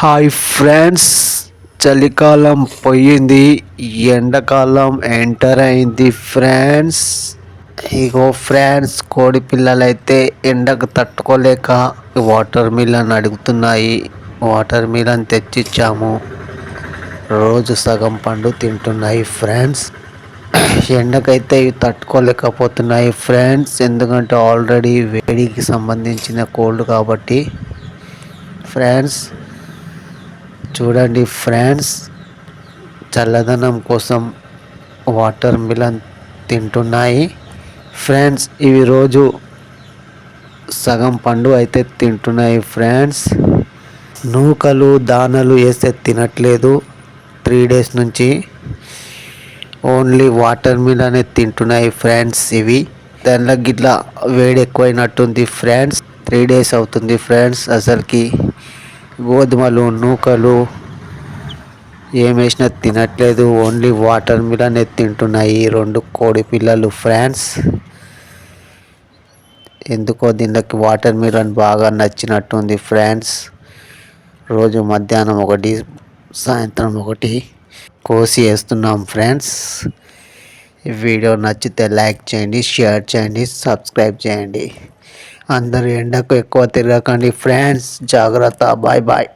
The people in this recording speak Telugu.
హాయ్ ఫ్రెండ్స్ చలికాలం పోయింది ఎండాకాలం ఎంటర్ అయింది ఫ్రెండ్స్. ఇగో ఫ్రెండ్స్ కోడి పిల్లలైతే ఎండకు తట్టుకోలేక వాటర్ మిలన్ అడుగుతున్నాయి. వాటర్ మిలన్ తెచ్చిచ్చాము. రోజు సగం పండు తింటున్నాయి ఫ్రెండ్స్. ఎండకైతే ఇవి తట్టుకోలేకపోతున్నాయి ఫ్రెండ్స్. ఎందుకంటే ఆల్రెడీ వేడికి సంబంధించిన కోల్డ్ కాబట్టి ఫ్రెండ్స్ చూడండి ఫ్రెండ్స్ చల్లదనం కోసం వాటర్ మిలన్ తింటున్నాయి. ఫ్రెండ్స్ ఇవి రోజు సగం పండు అయితే తింటున్నాయి ఫ్రెండ్స్. నూకలు దానలు వేస్తే తినట్లేదు త్రీ డేస్ నుంచి. ఓన్లీ వాటర్ మిలనే తింటున్నాయి ఫ్రెండ్స్ ఇవి. దానిలో గిట్లా వేడి ఎక్కువైనట్టుంది ఫ్రెండ్స్. త్రీ డేస్ అవుతుంది ఫ్రెండ్స్ అసలుకి గోధుమలు నూకలు ఏం వేసినా తినట్లేదు. ఓన్లీ వాటర్ మిలనే తింటున్నాయి రెండు కోడి పిల్లలు ఫ్రెండ్స్ ఎందుకో దీనికి వాటర్ మిలన్ బాగా నచ్చినట్టుంది ఫ్రెండ్స్ రోజు మధ్యాహ్నం ఒకటి సాయంత్రం ఒకటి కోసి వేస్తున్నాం ఫ్రెండ్స్ ఈ వీడియో నచ్చితే లైక్ చేయండి షేర్ చేయండి సబ్స్క్రైబ్ చేయండి. అందరూ ఎండకు ఎక్కువ తిరగకండి. ఫ్రెండ్స్ జాగ్రత్త. Bye bye.